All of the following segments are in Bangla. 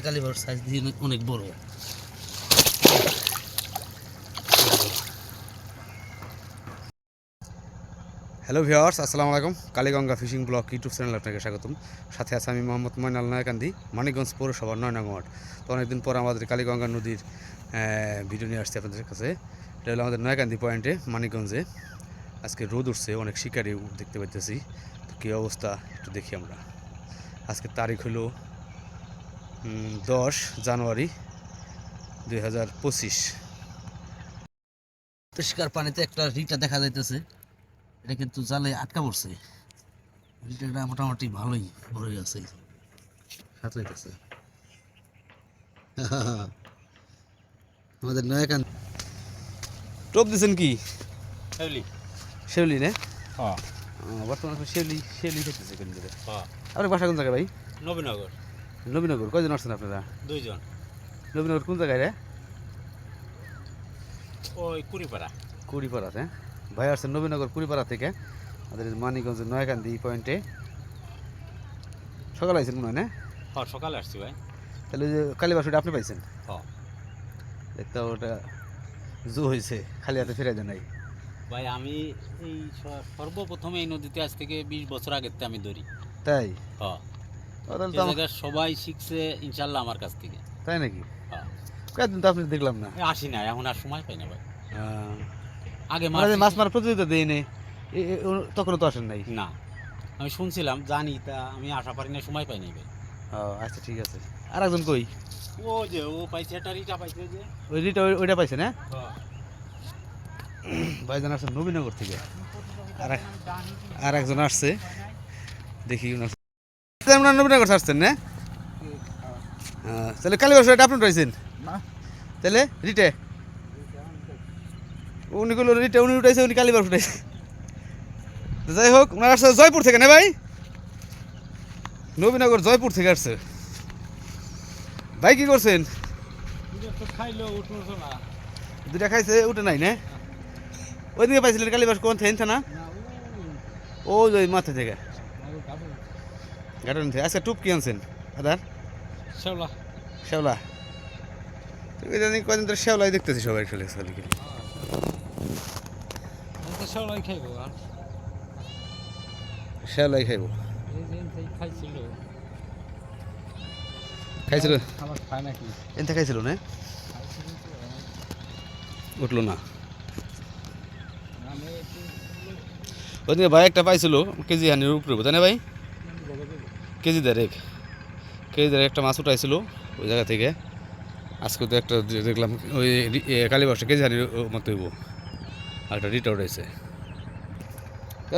একটা কালীবাউর সাইজ দিয়ে অনেক বড়। হ্যালো ভিওয়ার্স আসসালামু আলাইকুম। Kaliganga fishing blog YouTube channel আপনাকে স্বাগতম। সাথে আছে আমি মোহাম্মদ ময়নাল নয়াকান্দি, মানিকগঞ্জ পৌরসভার নয় নং ওয়ার্ড তো অনেকদিন পর আমাদের কালীগঙ্গা নদীর ভিডিও নিয়ে আসছে আপনাদের কাছে। এটা হলো আমাদের নয়াকান্দি পয়েন্টে মানিকগঞ্জে। আজকে রোদ উঠছে, অনেক শিকারি দেখতে পাইতেছি। তো কী অবস্থা একটু দেখি আমরা। আজকে তারিখ হলো দশ জানুয়ারি দুই হাজার পঁচিশ। পরিষ্কার পানিতে একটা রিটা দেখা যাইতেছে। এটা কিন্তু জালে আটকা পড়ছে। রিটাটা মোটামুটি ভালোই বড়ই আছে আমাদের নয়াকান টোপ দিচ্ছেন কি? Hövli. শেউলি না? হ্যাঁ। বর্তমানে শেউলি শেউলি খেতেছে কোন হ্যাঁ। আপনার বাসা কোন জায়গায় ভাই? নবীনগর। নবীনগর কয়জন আসছেন আপনারা? দুইজন। নবীনগর কোন জায়গায় রে? ওই কুড়িপাড়া। কুড়িপাড়াতে ভাই আসছেন নবীনগর কুড়িপাড়া থেকে আমাদের মানিকগঞ্জের নয়াকান্দি পয়েন্টে। সকালে আইছেন মনে হয় না? হ্যাঁ সকালে আসছি ভাই। তাহলে ওই যে কালীবাসুটা আপনি পাইছেন? হ্যাঁ। দেখতে ওটা জু হয়েছে খালি হাতে ফিরে দেয় নাই। ভাই আমি এই সর্বপ্রথম এই নদীতে আজ থেকে বিশ বছর আগের আমি ধরি। তাই? হ্যাঁ। সবাই শিখছে ইনশাল্লাহ আমার কাছ থেকে। তাই নাকি? হ্যাঁ। কয়েকদিন তো আপনি দেখলাম না। আসি না এখন আর সময় পাই না ভাই। আগে আমরা মাছ মারার প্রতিযোগিতা দিই নে তখনও তো আসেন নাই? না। আমি শুনছিলাম জানি তা আমি আশা পারি না সময় পাই নাই ভাই। ও আচ্ছা ঠিক আছে। আর একজন কই? ও যে ও পাইছে একটা রিটা পাইছে যে। ওই রিটা ওইটা পাইছে না? হ্যাঁ। ভাইজন আসছে নবীনগর থেকে। আর একজন আসছে। দেখি তাহলে আপনারা নবীনগর আসছেন না? হ্যাঁ, তাহলে কালী বছর এটা আপনি রয়েছেন তাহলে রিটে? উনি গুলো রিটে উনি উঠাইছে উনি কালীবার উঠাইছে। যাই হোক ওনার আসছে জয়পুর থেকে না ভাই? নবীনগর জয়পুর থেকে আসছে। ভাই কি করছেন? দুটা খাইছে উঠে নাই না? ওইদিকে পাইছিলেন কালীবাস কোন থেন? না ও ওই মাথা থেকে। গার্ডেন থেকে আচ্ছা টুপ কি আনছেন শেওলা তো ওই জানি কদিন ধরে শেওলাই দেখতেছি সবাই খেলে খালি খেলে শেওলাই খাইবো আর? শেওলাই খাইব। খাইছিল। খাইছিল? এনতে খাইছিল না? উঠল না। ওইদিকে ভাই একটা পাইছিল কেজি হানির উপরে তাই না ভাই? কেজি দেড়েক। কেজি দেড়েক একটা মাছ উঠাইছিল ওই জায়গা থেকে। আজকে তো একটা দেখলাম ওই এ, কালীবাসা কেজি হানির মতো হইব। আর একটা রিটা উঠাইছে।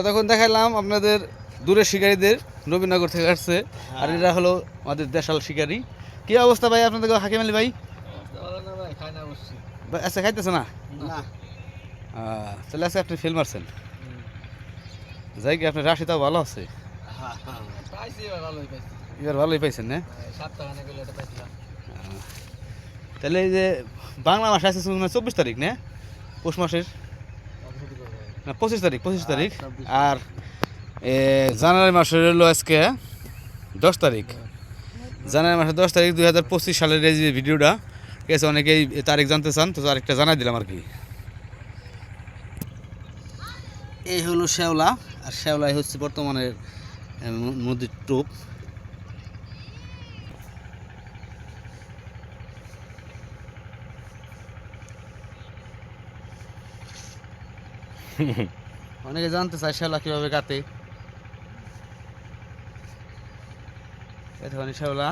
তখন দেখাইলাম আপনাদের দূরের শিকারীদের নবীনগর থেকে আসছে। আর এরা হলো আমাদের দেশাল শিকারী। কি অবস্থা ভাই আপনাদের হাকিম আলী ভাই? ভাই, আচ্ছা খাইতেছে না? না। তাহলে আজকে আপনি ফেল মারছেন। যাই কি আপনার রাশিটাও ভালো আছে? এবার ভালোই পাইছেন, না? তাহলে এই যে বাংলা মাস আছে চব্বিশ তারিখ, না? পৌষ মাসের? না, পঁচিশ তারিখ পঁচিশ তারিখ। আর জানুয়ারি মাসের হলো আজকে দশ তারিখ। জানুয়ারি মাসের দশ তারিখ দুই হাজার পঁচিশ সালের এই যে ভিডিওটা আছে, অনেকেই তারিখ জানতে চান, তো তারিখটা জানাই দিলাম আর কি। এই হলো শ্যাওলা, আর শ্যাওলাই হচ্ছে বর্তমানের নদীর টোপ। অনেকে জানতে চায় শ্যাওলা কীভাবে কাটে। এতখানি শ্যাওলা।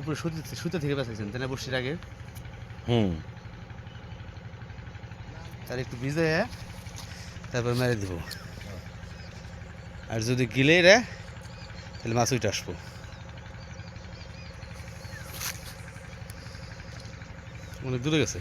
উপরে সুতে সুতে থেকে বেঁচেছেন তাই না বসির আগে? হুম। তার একটু ভিজে তারপর মেরে দিব। আর যদি গিলে রে তাহলে মাছ উঠে আসব। অনেক দূরে গেছে।